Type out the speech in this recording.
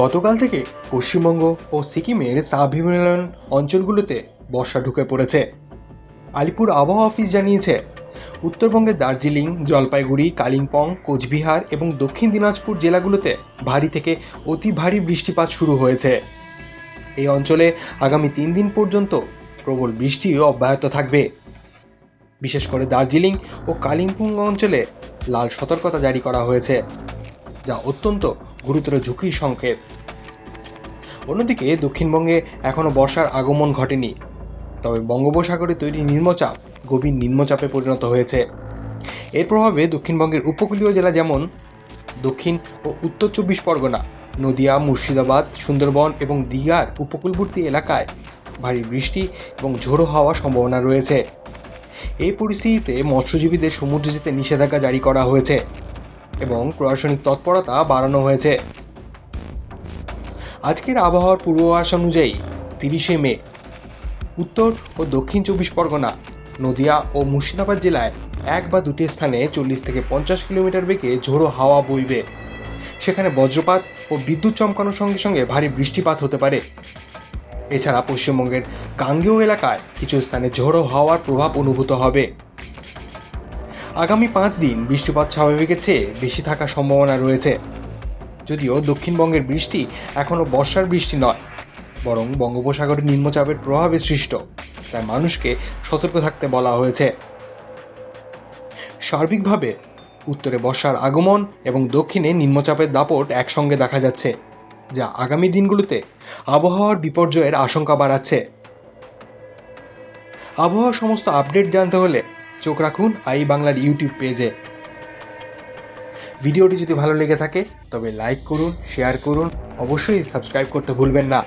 গতকাল থেকে পশ্চিমবঙ্গ ও সিকিমের সাবহিমালয়ান অঞ্চলগুলোতে বর্ষা ঢুকে পড়েছে। আলিপুর আবহাওয়া অফিস জানিয়েছে, উত্তরবঙ্গের দার্জিলিং, জলপাইগুড়ি, কালিম্পং, কোচবিহার এবং দক্ষিণ দিনাজপুর জেলাগুলোতে ভারী থেকে অতি ভারী বৃষ্টিপাত শুরু হয়েছে। এই অঞ্চলে আগামী তিন দিন পর্যন্ত প্রবল বৃষ্টি অব্যাহত থাকবে। বিশেষ করে দার্জিলিং ও কালিম্পং অঞ্চলে লাল সতর্কতা জারি করা হয়েছে। যা অত্যন্ত গুরুতর ঝুঁকির সংকেত। অন্যদিকে, দক্ষিণবঙ্গে এখনও বর্ষার আগমন ঘটেনি। তবে বঙ্গোপসাগরে তৈরি নিম্নচাপ গভীর নিম্নচাপে পরিণত হয়েছে। এর প্রভাবে দক্ষিণবঙ্গের উপকূলীয় জেলা যেমন দক্ষিণ ও উত্তর চব্বিশ পরগনা, নদিয়া, মুর্শিদাবাদ, সুন্দরবন এবং দীঘার উপকূলবর্তী এলাকায় ভারী বৃষ্টি এবং ঝোড়ো হওয়ার সম্ভাবনা রয়েছে। এই পরিস্থিতিতে মৎস্যজীবীদের সমুদ্রে যেতে নিষেধাজ্ঞা জারি করা হয়েছে। এবং প্রশাসনিক তৎপরতা বাড়ানো হয়েছে। আজকের আবহাওয়ার পূর্বাভাস অনুযায়ী তিরিশে মে, উত্তর ও দক্ষিণ চব্বিশ পরগনা, নদিয়া ও মুর্শিদাবাদ জেলায় এক বা দুটি স্থানে চল্লিশ থেকে পঞ্চাশ কিলোমিটার বেগে ঝোড়ো হাওয়া বইবে। সেখানে বজ্রপাত ও বিদ্যুৎ চমকানোর সঙ্গে সঙ্গে ভারী বৃষ্টিপাত হতে পারে। এছাড়া পশ্চিমবঙ্গের গাঙ্গেয় এলাকায় কিছু স্থানে ঝোড়ো হাওয়ার প্রভাব অনুভূত হবে। আগামী পাঁচ দিন বৃষ্টিপাত স্বাভাবিকের চেয়ে বেশি থাকার সম্ভাবনা রয়েছে। যদিও দক্ষিণবঙ্গের বৃষ্টি এখনও বর্ষার বৃষ্টি নয়, বরং বঙ্গোপসাগরের নিম্নচাপের প্রভাবে সৃষ্ট, তাই মানুষকে সতর্ক থাকতে বলা হয়েছে। সার্বিকভাবে উত্তরে বর্ষার আগমন এবং দক্ষিণে নিম্নচাপের দাপট একসঙ্গে দেখা যাচ্ছে, যা আগামী দিনগুলোতে আবহাওয়ার বিপর্যয়ের আশঙ্কা বাড়াচ্ছে। আবহাওয়ার সমস্ত আপডেট জানতে হলে চোখ রাখুন আই বাংলার ইউটিউব পেজে। ভিডিওটি যদি ভালো লেগে থাকে, তবে লাইক করুন শেয়ার করুন, অবশ্যই সাবস্ক্রাইব করতে ভুলবেন না।